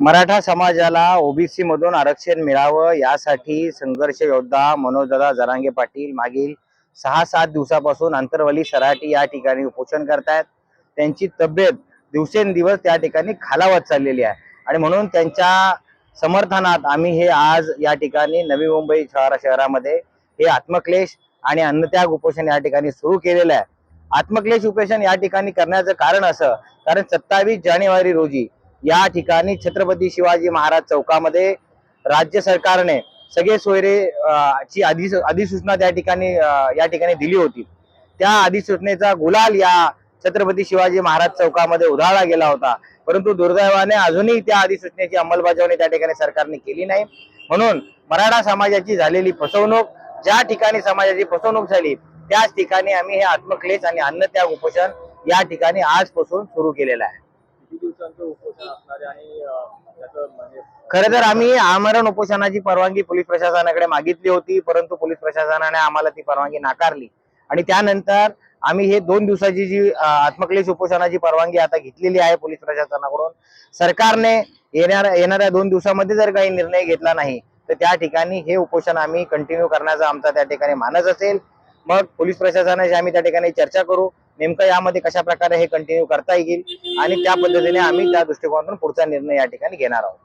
मराठा समाजाला ओबीसी मधून आरक्षण मिळावं यासाठी संघर्ष योद्धा मनोजदादा जरांगे पाटील मागील सहा सात दिवसापासून अंतरवली सराटी या ठिकाणी उपोषण करतायत. त्यांची तब्येत दिवसेंदिवस त्या ठिकाणी खालावत चाललेली आहे. आणि म्हणून त्यांच्या समर्थनात आम्ही हे आज या ठिकाणी नवी मुंबई शहरा शहरामध्ये हे आत्मक्लेश आणि अन्नत्याग उपोषण या ठिकाणी सुरू केलेलं आहे. आत्मक्लेश उपोषण या ठिकाणी करण्याचं कारण असं कारण सत्तावीस जानेवारी रोजी या ठिकाणी छत्रपती शिवाजी महाराज चौकामध्ये राज्य सरकारने सगळे सोयरे ची अधिसूचना त्या ठिकाणी या ठिकाणी दिली होती. त्या अधिसूचनेचा गुलाल या छत्रपती शिवाजी महाराज चौकामध्ये उधाळला गेला होता. परंतु दुर्दैवाने अजूनही त्या अधिसूचनेची अंमलबजावणी त्या ठिकाणी सरकारने केली नाही. म्हणून मराठा समाजाची झालेली फसवणूक ज्या ठिकाणी समाजाची फसवणूक झाली त्याच ठिकाणी आम्ही हे आत्मक्लेश आणि अन्नत्याग उपोषण या ठिकाणी आजपासून सुरू केलेलं आहे. खर खरं तर आम्ही आमरण उपोषणाची परवानगी पोलीस प्रशासनाकडे मागितली होती परंतु पोलीस प्रशासनाने आम्हाला ती परवानगी नाकारली. आणि त्यानंतर आम्ही हे दोन दिवसाची जी आत्मक्लेश उपोषणाची परवानगी आता घेतलेली आहे पोलीस प्रशासनाकडून सरकारने येणाऱ्या येणाऱ्या दोन दिवसामध्ये जर काही निर्णय घेतला नाही तर त्या ठिकाणी हे उपोषण आम्ही कंटिन्यू करण्याचा आमचा त्या ठिकाणी मानस असेल. मग पोलीस प्रशासनाशी आम्ही त्या ठिकाणी चर्चा करू. नेमकं यामध्ये कशा प्रकारे हे कंटिन्यू करता येईल आणि त्या पद्धतीने आम्ही त्या दृष्टिकोनातून पुढचा निर्णय या ठिकाणी घेणार आहोत.